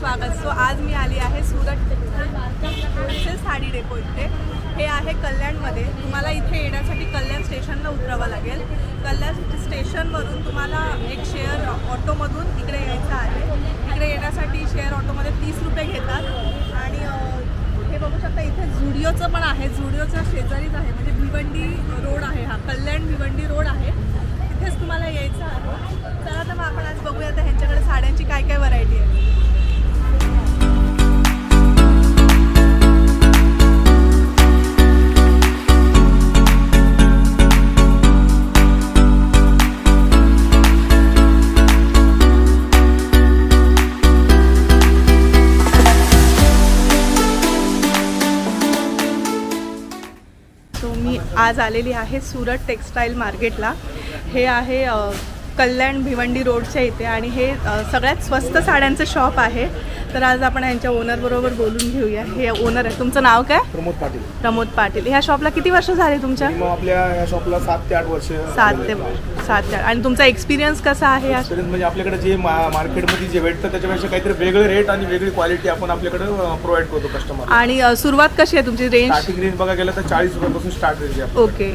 स्वागत. सो आज मी आली आहे सुरत होलसेल साडी डेपो इथे. हे आहे कल्याणमध्ये. तुम्हाला इथे येण्यासाठी कल्याण स्टेशनला उतरावं लागेल. कल्याण स्टेशनवरून तुम्हाला एक शेअर ऑटोमधून इकडे यायचं आहे. इकडे येण्यासाठी शेअर ऑटोमध्ये तीस रुपये घेतात. आणि हे बघू शकता इथे झुडिओचं पण आहे. झुडिओच्या शेजारीच आहे. म्हणजे भिवंडी रोड आहे हा. कल्याण भिवंडी रोड आहे. तिथेच तुम्हाला यायचं आहे. चला तर मग आपण आज बघूया तर ह्यांच्याकडे साड्यांची काय काय व्हरायटी आहे. आज आलेली आहे सुरत टेक्स्टाईल मार्केटला. हे आहे कल्याण भिवंडी रोडच्या इथे आणि हे सगळ्यात स्वस्त साड्यांचं शॉप आहे. तर आज आपण यांच्या ओनरबरोबर बोलून घेऊया. हे ओनर आहे. तुमचं नाव काय? प्रमोद पाटील. प्रमोद पाटील. ह्या शॉपला किती वर्ष झाले तुमच्या? आपल्या या शॉपला सात ते आठ वर्ष सात ते सात ते आठ. आणि तुमचा एक्सपिरियन्स कसा आहे म्हणजे आपल्याकडे जे मार्केटमध्ये जे भेटतं त्याच्यापेक्षा काहीतरी वेगळे रेट आणि वेगळी क्वालिटी आपण आपल्याकडे प्रोव्हाइड करतो कस्टमर आणि सुरुवात कशी आहे तुमची? रेंज स्टार्टिंग रेंज बघा गेलं तर चाळीस रुपयापासून स्टार्ट रेंज ओके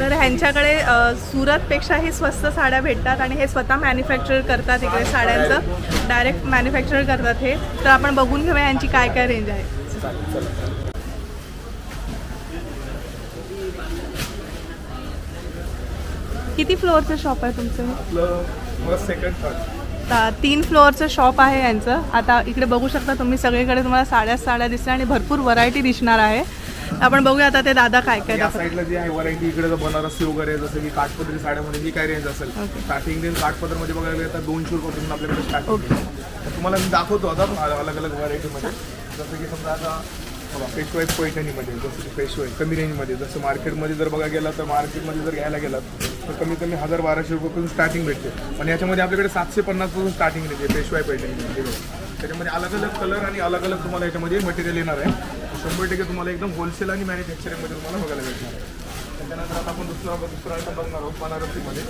तर ह्यांच्याकडे सुरतपेक्षाही स्वस्त साड्या भेटतात आणि हे स्वतः मॅन्युफॅक्चर करतात इकडे साड्यांचं. डायरेक्ट मॅन्युफॅक्चर करतात हे. तर आपण बघून घेऊया यांची काय काय रेंज आहे. किती फ्लोअरचं शॉप आहे तुमचं? तीन फ्लोअरचं शॉप आहे यांचं. आता इकडे बघू शकता तुम्ही सगळीकडे तुम्हाला साड्याच साड्या दिसल्या आणि भरपूर व्हरायटी दिसणार आहे. आपण बघूया आता ते दादा काय काय या दाखवतात. साईडला जे आहे व्हरायटी इकडे जर बनारसी वगैरे जसं की काठपदरी साड्यामध्ये जी काय रेंज असेल Okay. स्टार्टिंग रेंज काठपदरमध्ये बघायला गेलं तर दोनशे रुपयापासून आपल्याकडे स्टार्ट Okay. तर तुम्हाला मी दाखवतो आता अलग अलग व्हरायटीमध्ये जसं की समजा आता पेशवाई पैठणीमध्ये जसं की पेशवाई कमी रेंजमध्ये जसं मार्केटमध्ये जर बघा गेला तर मार्केटमध्ये जर घ्यायला गेलात तर कमी कमी हजार बाराशे रुपयापासून स्टार्टिंग भेटते. पण याच्यामध्ये आपल्याकडे सातशे पन्नासपासून स्टार्टिंग रेंज आहे पेशवाई पैठणीमध्ये त्याच्यामध्ये अलग अलग कलर आणि अलग अलग तुम्हाला याच्यामध्ये मटेरियल येणार आहे. शंभर टक्के तुम्हाला एकदम होलसेल आणि मॅन्युफॅक्चरिंगमध्ये तुम्हाला बघायला भेटणार आहे. त्याच्यानंतर आता आपण दुसरा दुसरा आयटम बघणार आहोत बनारसीमध्ये.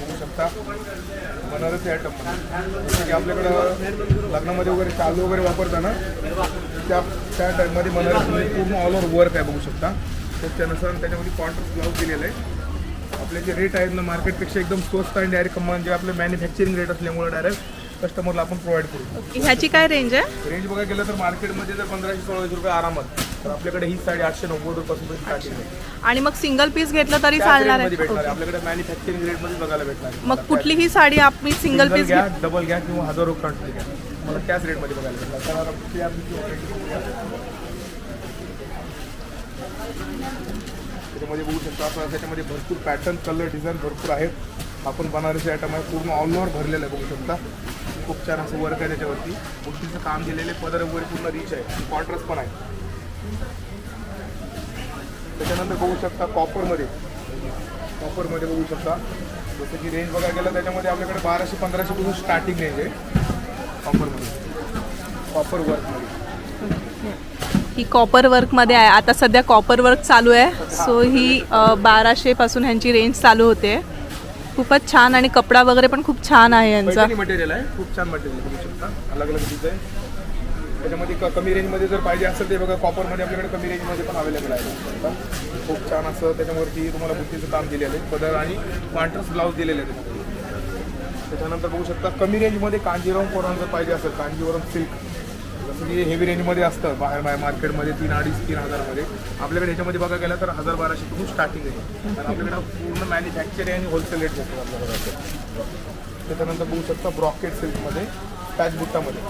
बघू शकता बनारसी आयटम जसं की आपल्याकडं लग्नामध्ये वगैरे चालू वगैरे वापरताना त्या त्या टाईपमध्ये बनारसीमध्ये पूर्ण ऑल ओव्हर वर्क आहे बघू शकता. तर त्यानुसार त्याच्यामध्ये कॉन्ट्रास्ट ब्लाऊज दिलेलं आहे. आपले जे रेट आहेत ना मार्केटपेक्षा एकदम स्वस्त आणि डायरेक्ट म्हणजे आपलं मॅन्युफॅक्चरिंग रेट असल्यामुळे डायरेक्ट कस्टमरला आपण प्रोव्हाइड करू ओके ह्याची काय रेंज आहे? रेंज बघा गेलं तर मार्केटमध्ये जर पंधराशे सोळाशे रुपये आरामात तर आपल्याकडे ही साडी आठशे नव्वद रुपयापासून स्टार्टिंग आहे आणि मग सिंगल पीस घेतलं तरी चालणार आहे? भेटणार आहे. आपल्याकडे मॅन्युफॅक्चरिंग रेटमध्ये बघायला भेटणार आहे. मग कुठलीही साडी आपण सिंगल पीस घ्या डबल घ्या किंवा हजारो फ्रंटली घ्या. मला त्याच रेटमध्ये बघायला भेटणार. तर आता ते आपली जी variety बघूया. त्याच्यामध्ये बघू शकतो आपण त्याच्यामध्ये भरपूर पॅटर्न कलर डिझाईन भरपूर आहेत. आपण बनारसी आयटम आहे पूर्ण ऑल ओव्हर भरलेलं आहे बघू शकता. खूप छान असं वर्क आहे त्याच्यावरती. गोष्टीचं काम केलेले पदर वगैरे पूर्ण रिच आहे. कॉन्ट्रास्ट पण आहे. त्याच्यानंतर बघू शकता कॉपरमध्ये कॉपरमध्ये बघू शकता. जसं की रेंज बघायला गेलं त्याच्यामध्ये आपल्याकडे बाराशे पंधराशेपासून स्टार्टिंग रेंज आहे. कॉपरमध्ये कॉपर वर्कमध्ये ही कॉपर वर्कमध्ये आहे. आता सध्या कॉपर वर्क चालू आहे. सो ही बाराशेपासून ह्यांची रेंज चालू होते. खूपच छान आणि कपडा वगैरे पण खूप छान आहे यांचा. मटेरियल आहे. खूप छान मटेरियल बघू शकता. अलग अलग डिझाईन त्याच्यामध्ये क- कमी रेंजमध्ये जर पाहिजे असेल ते बघा कॉपरमध्ये आपल्याकडे कमी रेंजमध्ये पण अवेलेबल आहे. बघू शकता. खूप छान असं त्याच्यावरती तुम्हाला बुट्टीचं काम दिलेलं आहे. पदर आणि कॉन्ट्रास्ट ब्लाऊज दिलेले आहेत. त्याच्यानंतर बघू शकता कमी रेंजमध्ये कांजीवरम कोणाला जर पाहिजे असेल कांजीवरम सिल्क की हेवी रेंजमध्ये असतं बाहेर बाहेर मार्केटमध्ये तीन अडीच तीन हजारमध्ये आपल्याकडे ह्याच्यामध्ये बघा गेलं तर हजार बाराशे पासून स्टार्टिंग आहे. कारण आपल्याकडे पूर्ण मॅन्युफॅक्चर आणि होलसेल रेट भेटतो आपल्याकडे. त्याच्यानंतर बघू शकता ब्रॉकेट सिल्कमध्ये पॅच बुट्टामध्ये.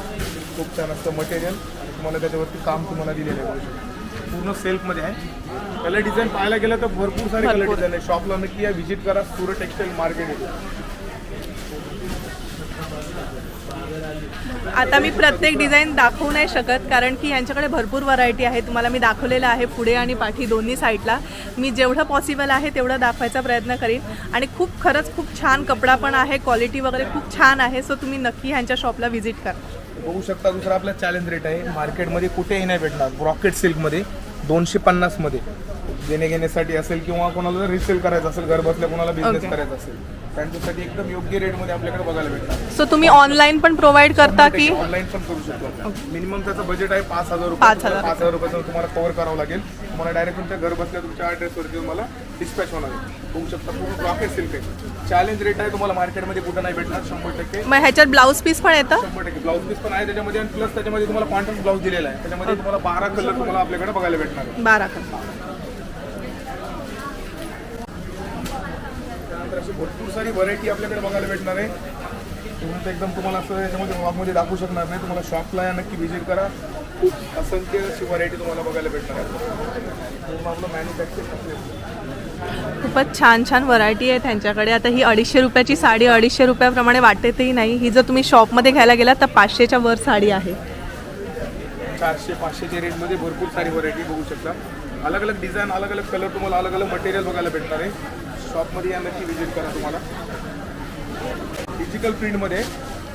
खूप छान असतं मटेरियल आणि तुम्हाला त्याच्यावरती काम तुम्हाला दिलेलं आहे. बघू शकता पूर्ण सेल्फमध्ये आहे. कलर डिझाईन पाहायला गेलं तर भरपूर सारे कलर. डिझाईन आहे. शॉपला नक्की या व्हिजिट करा. सुरत टेक्सटाईल मार्केट येते आता मी प्रत्येक डिझाईन दाखवू नाही शकत कारण की यांच्याकडे भरपूर व्हरायटी आहे. तुम्हाला मी दाखवलेलं आहे पुढे आणि पाठी दोन्ही साईडला मी जेवढं पॉसिबल आहे तेवढं दाखवायचा प्रयत्न करीन. आणि खूप खरंच खूप छान कपडा पण आहे क्वालिटी वगैरे खूप छान आहे सो तुम्ही नक्की ह्यांच्या शॉपला व्हिजिट करा. बघू शकता दुसरा आपला चॅलेंज रेट आहे. मार्केटमध्ये कुठेही नाही भेटणार. ब्रॉकेट सिल्कमध्ये दोनशे पन्नासमध्ये. देणे घेण्यासाठी असेल किंवा कोणाला रिसेल करायचं असेल घर बसल्या कोणाला बिझनेस. करायचा असेल. त्यांच्यासाठी एकदम योग्य रेटमध्ये आपल्याकडे बघायला भेटणार सो तुम्ही ऑनलाईन पण प्रोव्हाइड करता की? ऑनलाईन पण करू शकतो मिनिमम त्याचं बजेट आहे पाच हजार पाच रुपये हजार. पाच हजार रुपयाचं तुम्हाला कव्हर करावं लागेल. तुम्हाला डायरेक्ट तुमच्या घर बसल्या तुमच्या ॲड्रेसवरती तुम्हाला डिस्पॅच होणार आहे. बघू शकता पूर्ण रॉकेट सिल्क आहे. चॅलेंज रेट आहे तुम्हाला मार्केटमध्ये कुठं नाही भेटणार शंभर टक्के. मग ह्याच्यात ब्लाऊज पीस पण येतं? शंभर टक्के. ब्लाऊज पीस पण आहे त्याच्यामध्ये आणि प्लस त्याच्यामध्ये तुम्हाला कॉन्ट्रास्ट ब्लाऊज दिलेला आहे. त्याच्यामध्ये तुम्हाला बारा कलर तुम्हाला आपल्याकडे बघायला भेटणार आहे. बारा कलर त्यानंतर अशी भरपूर सारी व्हरायटी आपल्याकडे बघायला भेटणार आहे. तुम्ही तर एकदम तुम्हाला असं याच्यामध्ये ब्लॉगमध्ये दाखवू शकणार नाही. तुम्हाला शॉपला या नक्की व्हिजिट करा. खूप असंख्य अशी व्हरायटी तुम्हाला बघायला भेटणार आहे. आपलं मॅन्युफॅक्चर खूपच छान छान व्हरायटी आहे त्यांच्याकडे. आता ही अडीचशे रुपयाची साडी अडीचशे रुपयाप्रमाणे वाटतही नाही. ही जर तुम्ही शॉपमध्ये घ्यायला गेला तर पाचशेच्या वर साडी आहे. चारशे पाचशेच्या रेंजमध्ये भरपूर सारी व्हरायटी बघू शकता. अलग अलग डिझाईन अलग अलग कलर तुम्हाला अलग अलग मटेरियल बघायला भेटणार आहे. शॉपमध्ये या नक्की व्हिजिट करा तुम्हाला. डिजिटल प्रिंटमध्ये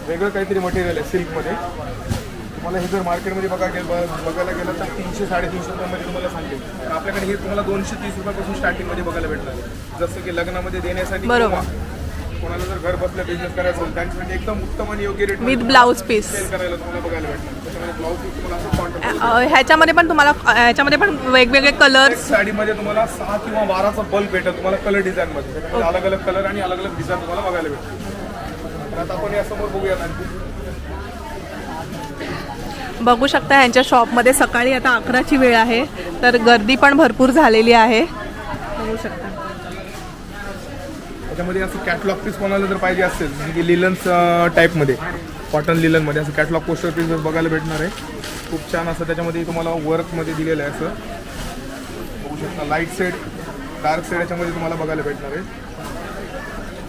वेगळं काहीतरी मटेरियल आहे सिल्कमध्ये तुम्हाला हे जर मार्केटमध्ये बघा गे ब- बघायला गेलं तर तीनशे साडेतीनशे रुपयामध्ये तुम्हाला सांगेल. तर आपल्याकडे हे तुम्हाला दोनशे तीस रुपयापासून स्टार्टिंगमध्ये बघायला भेटणार जसं की लग्नामध्ये देण्यासाठी कोणाला जर घर बसल्या बिझनेस करायचं असेल त्यांच्यासाठी एकदम उत्तम आणि योग्य rate with blouse piece sale करायला तुम्हाला बघायला भेटणार. ह्याच्यामध्ये पण तुम्हाला ह्याच्यामध्ये पण वेगवेगळे कलर्स साडीमध्ये तुम्हाला सहा किंवा बाराचा बल्ब भेटेल तुम्हाला कलर डिझाईन मध्ये. त्याच्यामध्ये अलग अलग कलर आणि अलग अलग डिझाईन तुम्हाला बघायला भेटतील आता आपण या समोर बघूया बघू शकता ह्यांच्या शॉपमध्ये सकाळी आता अकराची वेळ आहे तर गर्दी पण भरपूर झालेली आहे. बघू शकता. त्याच्यामध्ये असं कॅटलॉग पीस कोणाला जर पाहिजे असेल म्हणजे लिलन्स टाईपमध्ये कॉटन लिलनमध्ये असं कॅटलॉग पोस्टर पीस बघायला भेटणार आहे. खूप छान असं त्याच्यामध्ये तुम्हाला वर्कमध्ये दिलेलं आहे असं. बघू शकता लाइट सेड डार्क सेड याच्यामध्ये तुम्हाला बघायला भेटणार आहे.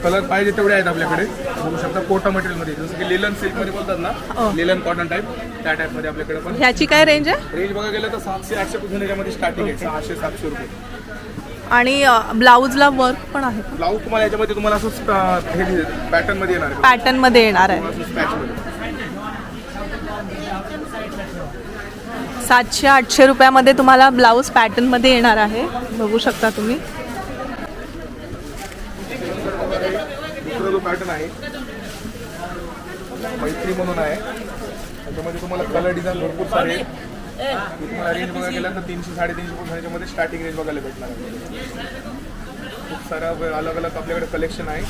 कलर पाहिजे तेवढे आहेत आपल्याकडे. बघू शकता कोटा मटेरियलमध्ये जसं की लिलन सिल्कमध्ये बोलतात. ना लिलन कॉटन टाईप त्या टाईपमध्ये आपल्याकडे पण. ह्याची काय रेंज आहे? रेंज बघा गेलं तर सातशे आठशे पासून याच्यामध्ये स्टार्टिंग आहे. सहाशे सातशे रुपये. आणि ब्लाऊजला वर्क पण आहे. ब्लाऊज तुम्हाला याच्यामध्ये तुम्हाला असं हे पॅटर्नमध्ये येणार आहे. पॅटर्नमध्ये येणार आहे. सातशे आठशे रुपयामध्ये तुम्हाला ब्लाऊज पॅटर्नमध्ये येणार आहे. बघू शकता तुम्ही. पॅटर्न आहे मैत्री म्हणून आहे. त्याच्यामध्ये तुम्हाला कलर डिझाईन भरपूर सारे तुम्हाला रेंज बघायला गेलं तर तीनशे साडेतीनशे पासून ह्याच्यामध्ये स्टार्टिंग रेंज बघायला भेटणार खूप सारा अलग अलग आपल्याकडे कलेक्शन आहे.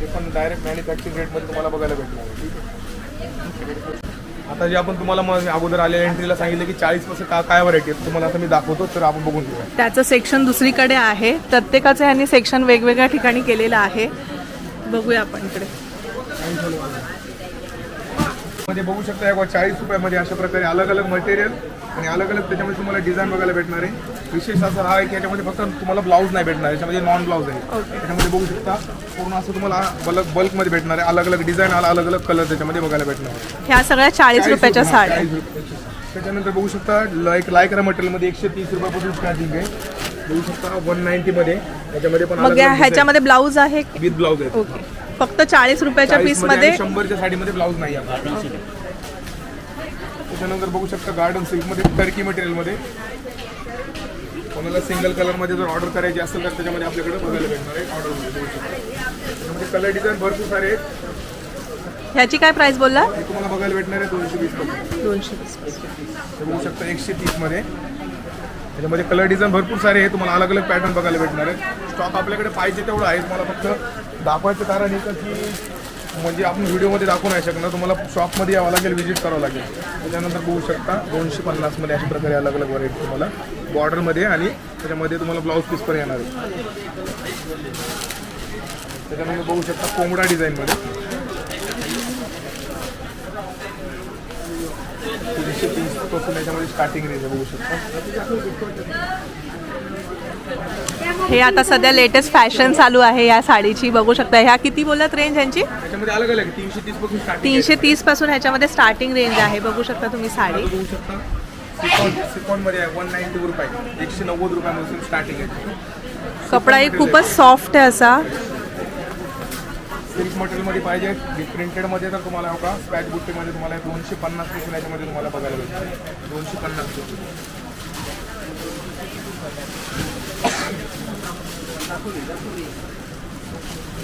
ते पण डायरेक्ट मॅन्युफॅक्चरिंग रेटमध्ये तुम्हाला बघायला भेटणार आहे. ठीक आहे? आता जे आपण तुम्हाला मग अगोदर आलेल्या एंट्रीला सांगितलं की चाळीसपासून का काय व्हरायटी आहे तुम्हाला आता मी दाखवतो तर आपण बघून घेऊया. त्याचं सेक्शन दुसरीकडे आहे. प्रत्येकाचं ह्यांनी सेक्शन वेगवेगळ्या ठिकाणी केलेलं आहे. बघूया आपण इकडे. मध्ये बघू शकता या चाळीस रुपयामध्ये अशा प्रकारे अलग अलग मटेरियल आणि अलग अलग त्याच्यामध्ये तुम्हाला डिझाईन बघायला भेटणार आहे. विशेष असं हा आहे की याच्यामध्ये फक्त तुम्हाला ब्लाऊज नाही भेटणार याच्यामध्ये नॉन ब्लाऊज आहे. त्याच्यामध्ये बघू शकता पूर्ण असं तुम्हाला बल्क बल्कमध्ये भेटणार आहे. अलग अलग डिझाईन अलग अलग कलर त्याच्यामध्ये बघायला भेटणार आहे. ह्या सगळ्या चाळीस रुपयाच्या साड्या. 40 रुपयाच्या. त्याच्यानंतर बघू शकता लाईक लायकरा मटेरियलमध्ये एकशे तीस रुपयापासून स्टार्टिंग आहे. बघू शकता वन नाईन्टीमध्ये त्याच्यामध्ये पण ह्याच्यामध्ये ब्लाऊज आहे? विथ ब्लाऊज आहे. फक्त चाळीस रुपयाच्या 40 मध्ये शंभरच्या साडीमध्ये ब्लाऊज नाही त्याच्यानंतर बघू शकता गार्डन सिल्कमध्ये टर्की मटेरियलमध्ये कोणाला सिंगल कलरमध्ये जर ऑर्डर करायची असेल तर त्याच्यामध्ये आपल्याकडे बघायला भेटणार आहे. त्याच्यामध्ये कलर डिझाईन भरपूर सारे आहेत. ह्याची काय प्राइस बोलला? तुम्हाला बघायला भेटणार आहे दोनशे वीस दोनशे हे बघू शकता एकशे तीसमध्ये. त्याच्यामध्ये कलर डिझाईन भरपूर सारे आहे तुम्हाला अलग अलग पॅटर्न बघायला भेटणार आहे स्टॉक आपल्याकडे पाहिजे तेवढं आहे तुम्हाला फक्त दाखवायचं कारण एकच की म्हणजे आपण व्हिडिओमध्ये दाखवू नाही शकणार. तुम्हाला शॉपमध्ये यावं लागेल व्हिजिट करावं लागेल. त्याच्यानंतर बघू शकता दोनशे पन्नासमध्ये अशा प्रकारे अलग अलग व्हरायटी तुम्हाला बॉर्डरमध्ये आणि त्याच्यामध्ये तुम्हाला ब्लाऊज पीस पण येणार आहे. त्याच्यामध्ये बघू शकता कोंबडा डिझाईनमध्ये तीनशे तीसपासून याच्यामध्ये स्टार्टिंग रेंज बघू शकता. हे आता सध्या लेटेस्ट फॅशन चालू आहे या साडीची. बघू शकता ह्या किती बोलत रेंज यांची? तीनशे तीसपासून ह्याच्यामध्ये स्टार्टिंग रेंज आहे. बघू शकता तुम्ही साडी. बघू शकता सिकॉन सिकॉनमध्ये आहे वन नाईन्टी रुपये. एकशे नव्वद रुपयापासून स्टार्टिंग आहे. कपडाही खूपच सॉफ्ट आहे असा. सिल्क मटेरियलमध्ये पाहिजे प्रिंटेडमध्ये तर तुम्हाला हो का स्पॅच बुट्टीमध्ये तुम्हाला दोनशे पन्नास रुपये याच्यामध्ये तुम्हाला बघायला भेटते दोनशे पन्नास रुपये.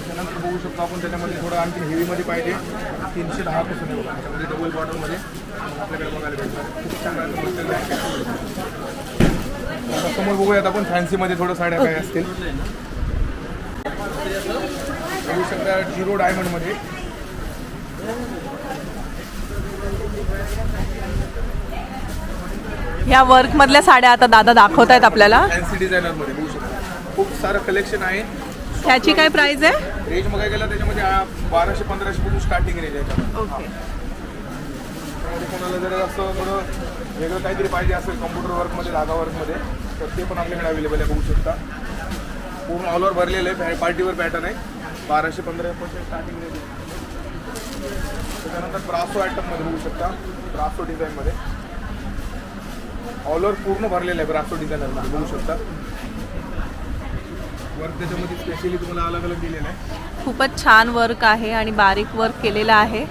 त्यानंतर बघू शकतो आपण त्याच्यामध्ये थोडं आणखी हेवीमध्ये पाहिजे तीनशे दहा पर्सेंट आहे बघा त्याच्यामध्ये डबल बॉटलमध्ये आपल्याकडे बघायला भेटणार. खूप छान आता समोर बघूयात आपण. फॅन्सीमध्ये थोडं साड्या काय असतील. बघू शकता झिरो डायमंडमध्ये ह्या वर्क मधल्या साड्या आता दादा दाखवतायत आपल्याला. फॅन्सी डिझायनरमध्ये बघू शकता. खूप सारं कलेक्शन आहे. ह्याची काय प्राइस आहे? रेंज बघायला गेला त्याच्यामध्ये बाराशे पंधराशे पासून स्टार्टिंग रेंज आहे ओके कोणाला जर असं थोडं वेगळं काहीतरी पाहिजे असेल कम्प्युटर वर्कमध्ये धागा वर्कमध्ये तर ते पण आपल्याकडे अवेलेबल आहे बघू शकता. पूर्ण ऑल ओव्हर भरलेलं आहे पार्टीवर पॅटर्न आहे. बाराशे पंधरा पर्सेंट स्टार्टिंग रेट आहे त्याच्यानंतर ब्रासो आयटममध्ये बघू शकता. ब्रासो डिझाईनमध्ये ऑल ओव्हर पूर्ण भरलेलं आहे ब्रासो डिझाईनरमध्ये बघू शकता. वर्क त्याच्यामध्ये स्पेशली तुम्हाला अलग अलग दिलेलं आहे. खूपच छान वर्क आहे आणि बारीक वर्क केलेलं आहे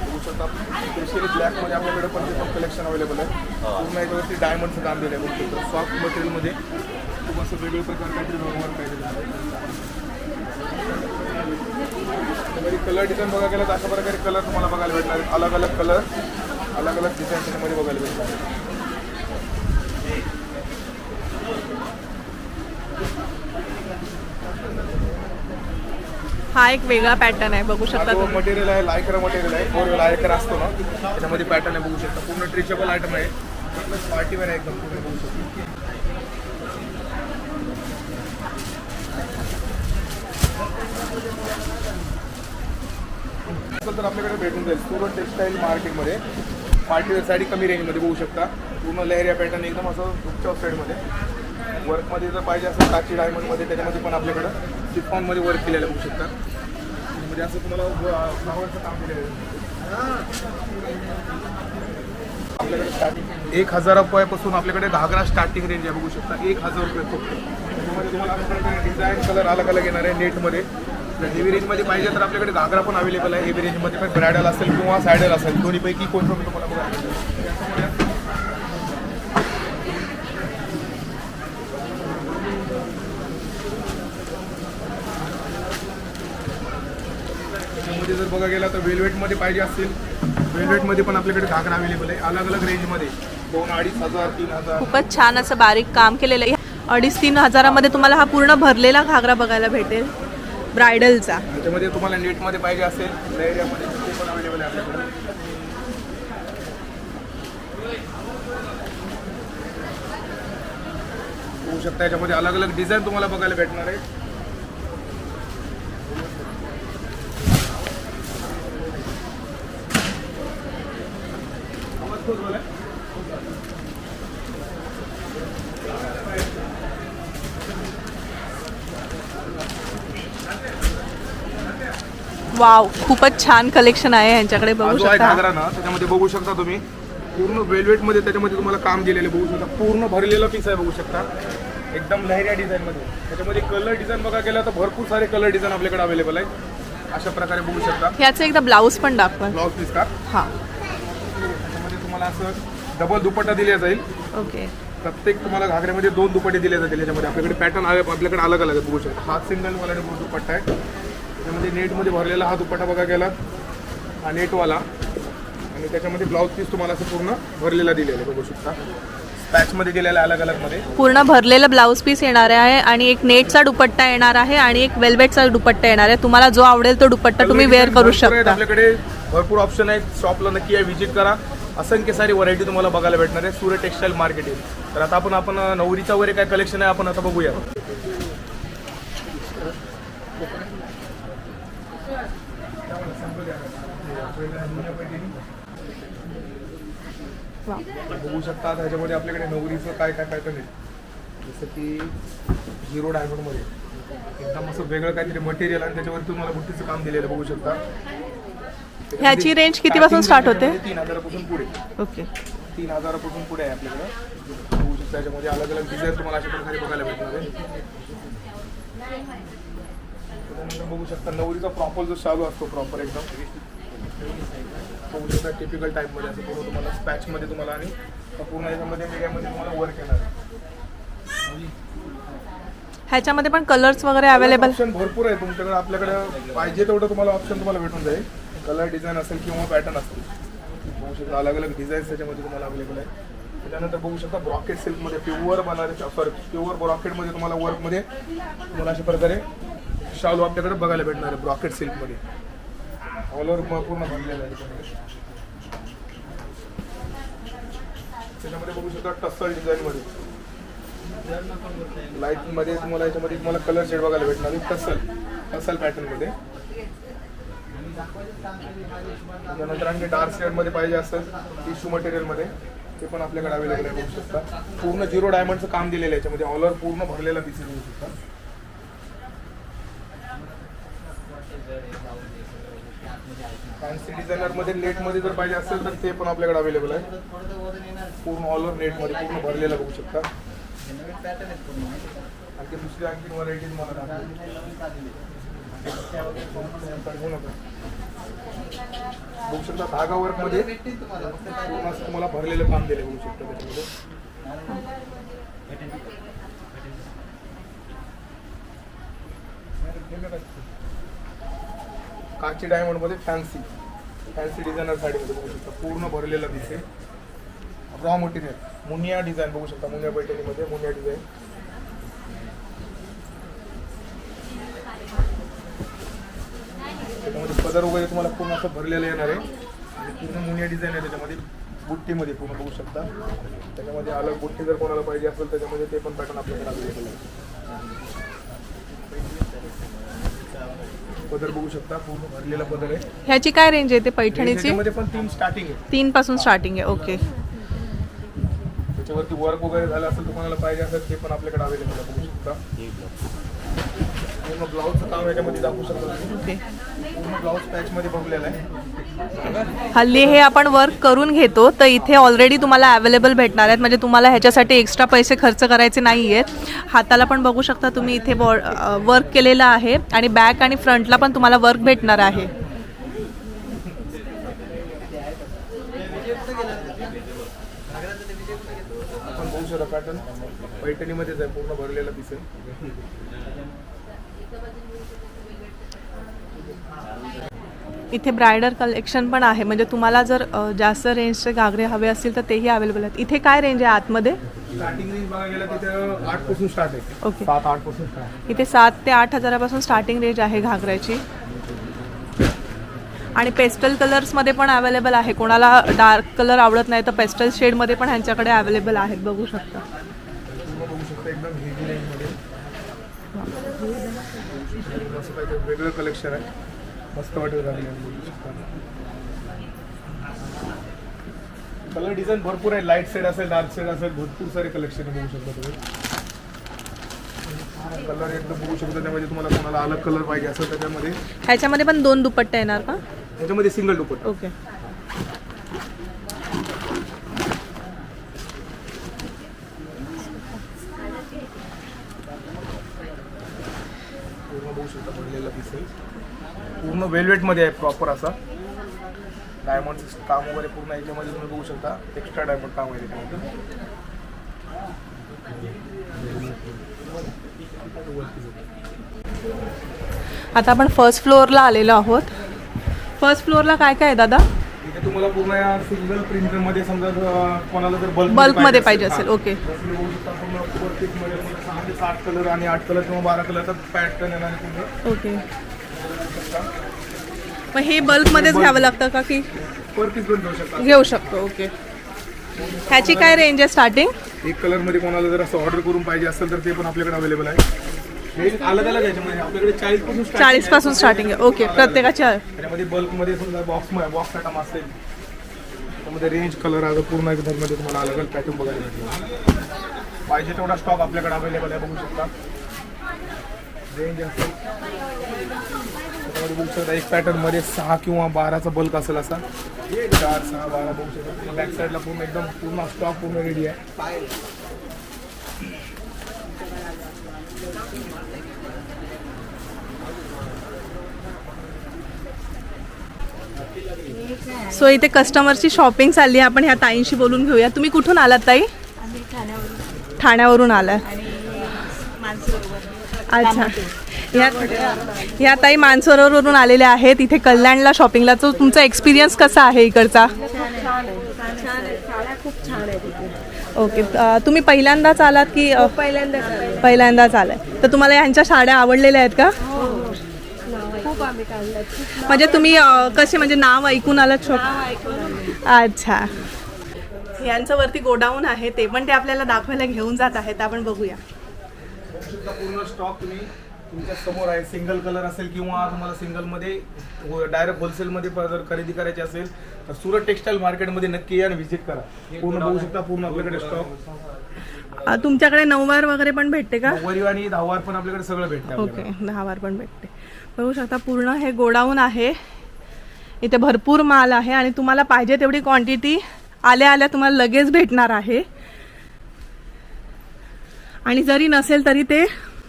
बघू शकता स्पेशली ब्लॅकमध्ये आपल्याकडे पण ते पण कलेक्शन अवेलेबल आहे. पूर्ण याच्यावरती डायमंडचं काम दिलं आहे बघू शकता सॉफ्ट मटेरियलमध्ये खूप असं वेगळे प्रकार काहीतरी वर्क पाहिजे कलर डिझाईन बघायला गेलं तर अशा प्रकारे कलर तुम्हाला बघायला भेटणार अलग अलग कलर अलग अलग डिझाईन त्याच्यामध्ये बघायला भेटणार आहेत. हा एक वेगळा पॅटर्न आहे बघू शकता तुम्ही. मटेरियल आहे लायकर मटेरियल आहे फोर लायकर असतो ना त्याच्यामध्ये पॅटर्न आहे बघू शकता. पूर्ण ट्रिचेबल आयटम आहे. पार्टीवेअर आहे एकदम पूर्ण बघू शकता. तर आपल्याकडे भेटून जाईल. सुरत टेक्सटाईल मार्केटमध्ये पार्टीवेअर साडी कमी रेंजमध्ये बघू शकता. पूर्ण लेहरिया पॅटर्न एकदम असं दुपच्या साईडमध्ये वर्कमध्ये जर पाहिजे असेल टाची डायमंडमध्ये त्याच्यामध्ये पण आपल्याकडं. सिफॉनमध्ये वर्क केलेलं बघू शकता. म्हणजे असं तुम्हाला फ्लावरचं काम केलेलं आपल्याकडे स्टार्टिंग एक हजार रुपयापासून आपल्याकडे घागरा स्टार्टिंग रेंज आहे बघू शकता. एक हजार रुपये फक्त. तुम्हाला डिझाईन कलर अलग अलग येणार आहे नेटमध्ये जर हेवी रेंजमध्ये पाहिजे तर आपल्याकडे घागरा पण अवेलेबल आहे. हेवी रेंजमध्ये पण ब्रायडल असेल किंवा सायडल असेल. दोन्हीपैकी कोणतं पण तुम्हाला बघायला भेटेल. त्याच्यामध्ये त्यामध्ये जर बघा गेला तर वेल्वेटमध्ये पाहिजे असतील. वेल्वेटमध्ये पण आपल्याकडे घागरा अवेलेबल आहे. अलग अलग रेंजमध्ये दोन अडीच हजार तीन हजार. खूपच छान असं बारीक काम केलेलं आहे. अडीच तीन हजारामध्ये तुम्हाला हा पूर्ण भरलेला घागरा बघायला भेटेल. ब्रायडलचा. त्याच्यामध्ये तुम्हाला नेटमध्ये पाहिजे असेल ते पण अवेलेबल आहे आपल्याकडे. होऊ शकता याच्यामध्ये अलग अलग डिझाईन तुम्हाला बघायला भेटणार आहे आवाज खूप जोरात आहे. वाव खूपच छान कलेक्शन आहे यांच्याकडे बघू शकता. त्याच्यामध्ये बघू शकता तुम्ही. पूर्ण वेल्वेटमध्ये त्याच्यामध्ये तुम्हाला काम दिलेलं बघू शकता. पूर्ण भरलेला पीस आहे बघू शकता. एकदम लहरिया डिझाईन मध्ये. त्याच्यामध्ये कलर डिझाईन बघा गेला तर भरपूर सारे कलर डिझाईन आपल्याकडे अवेलेबल आहे अशा प्रकारे बघू शकता. ह्याचं एकदा ब्लाऊज पण दाखवा. ब्लाउज पीस का? हा. तुम्हाला असं डबल दुपट्टा दिला जाईल. ओके प्रत्येक तुम्हाला घागऱ्यामध्ये दोन दुपट्टे दिले जातील. याच्यामध्ये आपल्याकडे पॅटर्न आहे आपल्याकडे अलग अलग आहे बघू शकता. हा सिंगल वाला दुपट्टा आहे. त्याच्यामध्ये नेटमध्ये भरलेला हा दुपट्टा बघा गेला. हा नेटवाला. आणि त्याच्यामध्ये ब्लाऊज पीस तुम्हाला असं पूर्ण भरलेला दिलेला आहे बघू शकता. पॅचमध्ये दिलेला आहे अलग अलगमध्ये पूर्ण भरलेला ब्लाऊज पीस येणार आहे आणि एक नेटचा दुपट्टा येणार आहे आणि एक वेल्वेटचा दुपट्टा येणार आहे. तुम्हाला जो आवडेल तो दुपट्टा तुम्ही वेअर करू शकता. आपल्याकडे. भरपूर ऑप्शन आहेत. शॉपला नक्की या व्हिजिट करा. असंख्य सारी व्हरायटी तुम्हाला बघायला भेटणार आहे. सूर्य टेक्सटाईल मार्केट आहे तर आता आपण आपण नवरीचा वगैरे काय कलेक्शन आहे आपण आता बघूया. बघू शकता ह्याच्यामध्ये आपल्याकडे नवरीचं काय काय पॅटर्न आहे. जसं की झिरो डायमंडमध्ये एकदम असं वेगळं काहीतरी मटेरियल आणि त्याच्यावरती तुम्हाला बुट्टीचं काम दिलेलं बघू शकता. ह्याची range कितीपासून start होते? तीन हजारापासून पुढे. ओके. तीन हजारापासून पुढे आहे आपल्याकडे. बघू शकता याच्यामध्ये अलग अलग डिझाईन तुम्हाला अशा प्रकारे बघायला भेटणार आहे. त्याच्यानंतर बघू शकता नवरीचा प्रॉपर जो चालू असतो प्रॉपर एकदम. बघू शकता टिपिकल टाईपमध्ये असं पूर्ण तुम्हाला स्पॅचमध्ये तुम्हाला आणि पूर्ण याच्यामध्ये मीडियामध्ये तुम्हाला वर्क येणार आहे. ह्याच्यामध्ये पण कलर्स वगैरे अवेलेबल ऑप्शन भरपूर आहे. तुमच्याकडे आपल्याकडे पाहिजे तेवढं तुम्हाला ऑप्शन तुम्हाला भेटून जाईल. कलर डिझाईन असेल किंवा पॅटर्न असेल बघू शकता अलग अलग डिझाईन्स त्याच्यामध्ये तुम्हाला अवेलेबल आहे. त्याच्यानंतर बघू शकता ब्रॉकेट सिल्कमध्ये प्युअर बनारस सॉरी प्युअर ब्रॉकेटमध्ये तुम्हाला वर्कमध्ये तुम्हाला अशा प्रकारे शालू आपल्याकडे बघायला भेटणार आहे ब्रॉकेट सिल्कमध्ये. ऑल ओव्हर पूर्ण भरलेलं आहे त्याच्यामध्ये. त्याच्यामध्ये बघू शकता टसल डिझाईनमध्ये. लाईटमध्ये तुम्हाला याच्यामध्ये तुम्हाला कलर शेड बघायला भेटणार आहे टसल टसल पॅटर्नमध्ये त्यानंतर आणखी डार्क शेडमध्ये पाहिजे असेल टिश्यू मटेरियलमध्ये ते पण आपल्याकडे अवेलेबल आहे बघू शकता. पूर्ण झिरो डायमंडचं काम दिलेलं आहे याच्यामध्ये ऑल पूर्ण भरलेला पीसेस येऊ शकता. फॅन्सी डिझायनर नेटमध्ये जर पाहिजे असेल तर ते पण आपल्याकडे अवेलेबल आहे. पूर्ण ऑल ओव्हर नेटमध्ये पूर्ण भरलेलं बघू शकता. आणखी दुसरी आणखी व्हरायटीज मला बघू नका. बघू शकता धागा वर्कमध्ये पूर्ण तुम्हाला भरलेलं काम दिलं बघू शकता त्याच्यामध्ये. काची डायमंडमध्ये फॅन्सी फॅन्सी डिझायनर साडीमध्ये बघू शकता. पूर्ण भरलेलं दिसेल रॉ मटेरियल मुनिया डिझाईन बघू शकता मुनिया पैठणीमध्ये मुनिया डिझाईन त्याच्यामध्ये पदर वगैरे तुम्हाला पूर्ण असं भरलेलं येणार आहे. आणि पूर्ण मुनिया डिझाईन आहे त्याच्यामध्ये. बुट्टीमध्ये पूर्ण बघू शकता. त्याच्यामध्ये अलग बुट्टी जर कोणाला पाहिजे असेल त्याच्यामध्ये ते पण पॅटर्न आपल्याकडे अवेलेबल आहे. पदर बघू शकता पूर्ण भरलेला पदर आहे. ह्याची काय रेंज आहे ते पैठणीची? त्याच्यामध्ये पण तीन स्टार्टिंग आहे. तीन पासून स्टार्टिंग आहे ओके त्याच्यावरती वर्क वगैरे झालं असेल तुम्हाला पाहिजे असेल ते पण आपल्याकडे अवेलेबल आहे बघू शकता. पूर्ण ब्लाऊजचं काम याच्यामध्ये दाखवू शकता तुम्ही. ओके. पूर्ण ब्लाऊज पॅचमध्ये बघलेलं आहे. हल्ली हे आपण वर्क करून घेतो तर इथे ऑलरेडी तुम्हाला अवेलेबल भेटणार आहेत. म्हणजे तुम्हाला ह्याच्यासाठी एक्स्ट्रा पैसे खर्च करायचे नाही आहेत हाताला पण बघू शकता तुम्ही इथे वर्क केलेलं आहे. आणि बॅक आणि फ्रंटला पण तुम्हाला वर्क भेटणार आहे. पैठणीमध्येच आहे पूर्ण भरलेला इथे ब्रायडल कलेक्शन पण आहे. म्हणजे तुम्हाला जर जास्त रेंजचे घागरे हवे असतील तर तेही अवेलेबल आहेत. इथे काय रेंज आहे आतमध्ये? ओके. इथे सात ते आठ हजारापासून स्टार्टिंग रेंज आहे घागऱ्याची. आणि पेस्टल कलर्समध्ये पण अवेलेबल आहे. कोणाला डार्क कलर आवडत नाही तर पेस्टल शेडमध्ये पण ह्यांच्याकडे अवेलेबल आहेत. बघू शकता. वेगळं कलेक्शन आहे. मस्त वाटेल कलर डिझाईन भरपूर आहे. लाइट शेड असेल डार्क शेड असेल भरपूर सारे कलेक्शन बघू शकता तुम्ही. कलर एकदम बघू शकता त्यामध्ये तुम्हाला कोणाला अलग कलर पाहिजे असेल त्याच्यामध्ये ह्याच्यामध्ये पण दोन दुपट्टे येणार का? त्याच्यामध्ये सिंगल दुपट्टा. ओके पूर्ण बघू शकता भरलेला पीस आहे पूर्ण वेल्वेटमध्ये आहे प्रॉपर असा. डायमंडचं काम वगैरे पूर्ण याच्यामध्ये तुम्ही बघू शकता. एक्स्ट्रा डायमंड काम आहे त्याच्यामध्ये. आता आपण फर्स्ट फ्लोअरला आलेलो आहोत. फर्स्ट फ्लोअरला काय काय आहे दादा? इथे तुम्हाला पूर्ण या सिंगल प्रिंटरमध्ये समजा कोणाला जर बल्क बल्कमध्ये पाहिजे असेल. ओके ते सात कलर आणि आठ कलर किंवा बारा कलरचा पॅटर्न येणार ओके मग हे बल्कमध्येच घ्यावं लागतं का की पर पीस पण घेऊ शकता. घेऊ शकतो ओके ह्याची काय रेंज आहे स्टार्टिंग एक कलरमध्ये कोणाला जर असं ऑर्डर करून पाहिजे असेल तर ते पण आपल्याकडे अवेलेबल आहे. हे अलग अलग याच्यामध्ये आपल्याकडे चाळीसपासून चाळीसपासून स्टार्टिंग आहे. ओके प्रत्येकाची आहे. त्याच्यामध्ये बल्कमध्ये समजा बॉक्स बॉक्स आयटम असेल त्यामध्ये रेंज कलर आता पूर्णमध्ये तुम्हाला अलग अलग पॅटर्न बघायला भेटेल पाहिजे तेवढा स्टॉक आपल्याकडे अवेलेबल आहे बघू शकता. रेंज असेल. त्याच्यामध्ये बघू शकता एक पॅटर्नमध्ये सहा किंवा बाराचा बल्क असेल असा. चार सहा बारा बघू शकता बॅक साईडला पूर्ण एकदम पूर्ण स्टॉक पूर्ण रेडी आहे. सो इथे कस्टमरची शॉपिंग चालली आहे. आपण ह्या ताईंशी बोलून घेऊया. तुम्ही कुठून आलात ताई? आम्ही ठाण्यावरून. ठाण्यावरून आलाय आणि माणसं अच्छा. ह्या ह्या ताई मानसरोवरवरून आलेल्या आहेत. इथे कल्याणला शॉपिंगला तो तुमचा एक्सपिरियन्स कसा आहे इकडचा? ओके तुम्ही पहिल्यांदाच आलात की अ, पहिल्यांदा पहिल्यांदाच आलाय. तर तुम्हाला ह्यांच्या साड्या आवडलेल्या आहेत का? काढलं खूप म्हणजे तुम्ही कसे म्हणजे नाव ऐकून आलात शॉप अच्छा. यांचं वरती गोडाऊन आहे. ते पण ते आपल्याला दाखवायला घेऊन जात आहेत. आपण बघूया. तुमचा पूर्ण स्टॉक तुम्ही तुमच्यासमोर आहे. सिंगल कलर असेल किंवा तुम्हाला सिंगलमध्ये डायरेक्ट होलसेलमध्ये जर खरेदी करायची असेल तर सुरत टेक्सटाईल मार्केटमध्ये नक्की या आणि व्हिजिट करा. पूर्ण बघू शकता पूर्ण आपल्याकडे स्टॉक तुमच्याकडे नऊवार वगैरे पण भेटते का? वरी आणि दहावार पण आपल्याकडे सगळं भेटतं आपल्याकडे. ओके दहा वार पण भेटते. बघू शकता पूर्ण हे गोडाऊन आहे. इथे भरपूर माल आहे आणि तुम्हाला पाहिजे तेवढी क्वांटिटी आल्या आल्या तुम्हाला लगेच भेटणार आहे. आणि जरी नसेल तरी ते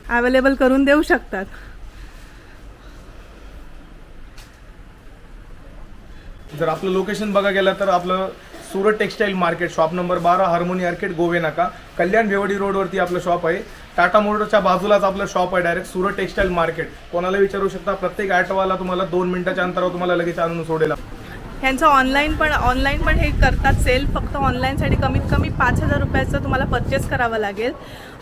अवेलेबल करून देऊ शकतात. जर आपलं लोकेशन बघा गेलं तर आपलं Surat textile market shop number बारा हार्मोनी आर्केट गोवे नाका. कल्याण भेवडी रोडवरती आपलं शॉप आहे. टाटा मोटरच्या बाजूलाच आपलं शॉप आहे डायरेक्ट सुरत टेक्सटाईल मार्केट कोणाला विचारू शकता? प्रत्येक ऑटोवाला तुम्हाला दोन मिनिटाच्या अंतरावर तुम्हाला लगेच आणून सोडेल. ह्यांचं ऑनलाईन पण ऑनलाईन पण हे करतात सेल फक्त ऑनलाईनसाठी कमीत कमी पाच हजार रुपयाचं तुम्हाला परचेस करावं लागेल.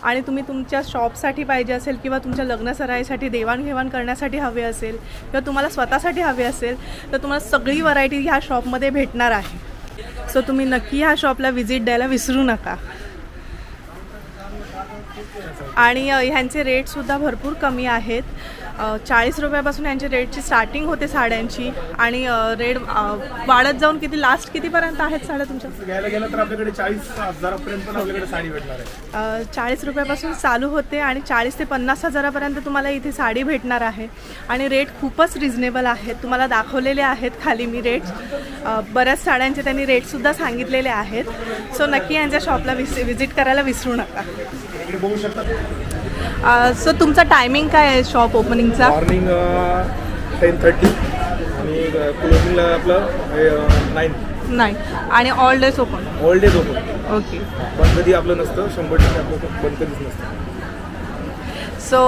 आणि तुम्ही तुमच्या शॉपसाठी पाहिजे असेल किंवा तुमच्या लग्नसराईसाठी देवाणघेवाण करण्यासाठी हवे असेल किंवा तुम्हाला स्वतःसाठी हवे असेल तर तुम्हाला सगळी व्हरायटी ह्या शॉपमध्ये भेटणार आहे. सो तुम्ही नक्की ह्या शॉपला व्हिजिट द्यायला विसरू नका. आणि ह्यांचे रेटसुद्धा भरपूर कमी आहेत. चाळीस रुपयापासून यांची रेटची स्टार्टिंग होते साड्यांची आणि रेट वाढत जाऊन किती लास्ट कितीपर्यंत आहेत साड्या तुमच्या? चाळीस हजारापर्यंत पण आपल्याकडे साडी भेटणार आहे. चाळीस रुपयापासून चालू होते आणि चाळीस ते पन्नास हजारापर्यंत तुम्हाला इथे साडी भेटणार आहे. आणि रेट खूपच रिझनेबल आहेत. तुम्हाला दाखवलेले आहेत खाली मी रेट्स बऱ्याच साड्यांचे त्यांनी रेटसुद्धा सांगितलेले आहेत. सो नक्की यांच्या शॉपला विस विजिट करायला विसरू नका. बघू शकता. सो तुमचा टायमिंग काय आहे शॉप ओपनिंगचा मॉर्निंग टेन थर्टी आणि क्लोजिंगला आपलं नाईन नाही आणि all days open all days open okay पण कधी आपलं नसतं शंभर टक्के आपलं बंद कधीच नसतं. सो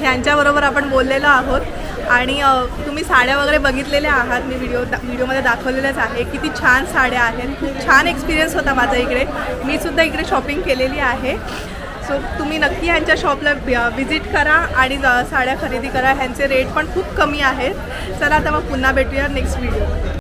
ह्यांच्याबरोबर आपण बोललेलो आहोत. आणि तुम्ही साड्या वगैरे बघितलेल्या आहात. मी व्हिडिओ व्हिडिओमध्ये दाखवलेल्याच आहे किती छान साड्या आहेत. खूप छान एक्सपिरियन्स होता माझा इकडे. मी सुद्धा इकडे शॉपिंग केलेली आहे. सो तुम्ही नक्की ह्यांच्या शॉपला व्हिजिट करा आणि साड्या खरेदी करा. ह्यांचे रेट पण खूप कमी आहेत. चला आता मग पुन्हा भेटूया नेक्स्ट व्हिडिओ